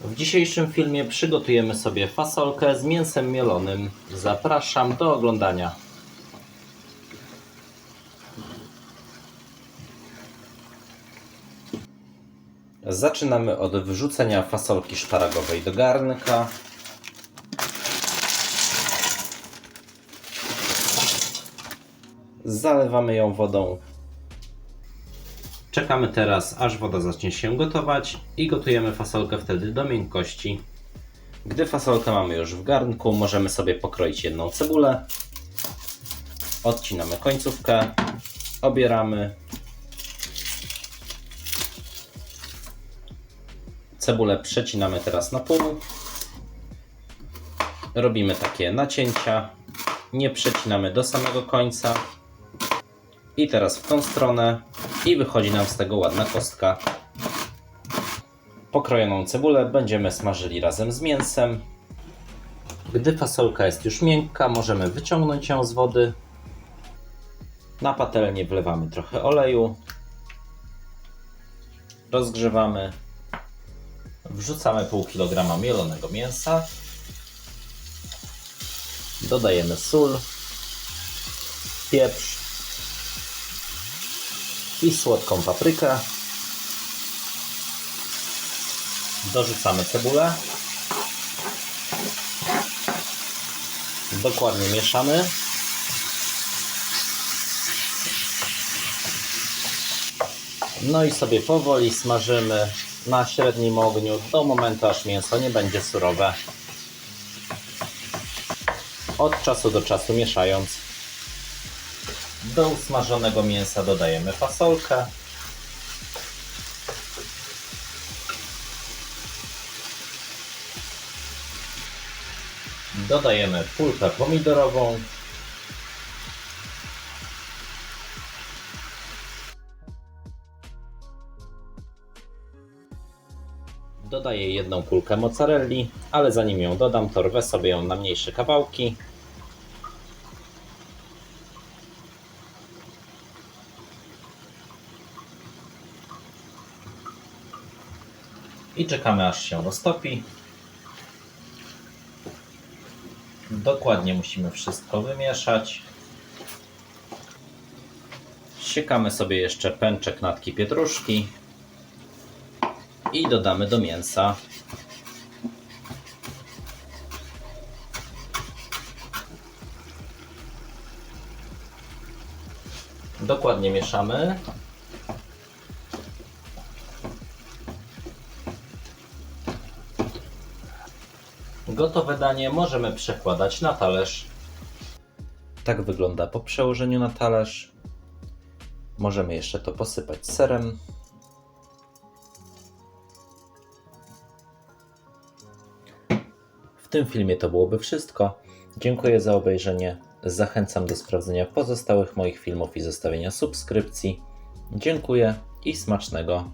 W dzisiejszym filmie przygotujemy sobie fasolkę z mięsem mielonym. Zapraszam do oglądania. Zaczynamy od wrzucenia fasolki szparagowej do garnka. Zalewamy ją wodą. Czekamy teraz, aż woda zacznie się gotować i gotujemy fasolkę wtedy do miękkości. Gdy fasolkę mamy już w garnku, możemy sobie pokroić jedną cebulę. Odcinamy końcówkę, obieramy. Cebulę przecinamy teraz na pół. Robimy takie nacięcia. Nie przecinamy do samego końca. I teraz w tą stronę i wychodzi nam z tego ładna kostka. Pokrojoną cebulę będziemy smażyli razem z mięsem. Gdy fasolka jest już miękka, możemy wyciągnąć ją z wody. Na patelnię wlewamy trochę oleju. Rozgrzewamy. Wrzucamy pół kilograma mielonego mięsa. Dodajemy sól, pieprz i słodką paprykę. Dorzucamy cebulę. Dokładnie mieszamy. No i sobie powoli smażymy na średnim ogniu do momentu aż mięso nie będzie surowe. Od czasu do czasu mieszając. Do usmażonego mięsa dodajemy fasolkę. Dodajemy pulpę pomidorową. Dodaję jedną kulkę mozzarelli, ale zanim ją dodam, to rwę sobie ją na mniejsze kawałki. I czekamy aż się roztopi. Dokładnie musimy wszystko wymieszać. Siekamy sobie jeszcze pęczek natki pietruszki i dodamy do mięsa. Dokładnie mieszamy. Gotowe danie możemy przekładać na talerz. Tak wygląda po przełożeniu na talerz. Możemy jeszcze to posypać serem. W tym filmie to byłoby wszystko. Dziękuję za obejrzenie. Zachęcam do sprawdzenia pozostałych moich filmów i zostawienia subskrypcji. Dziękuję i smacznego.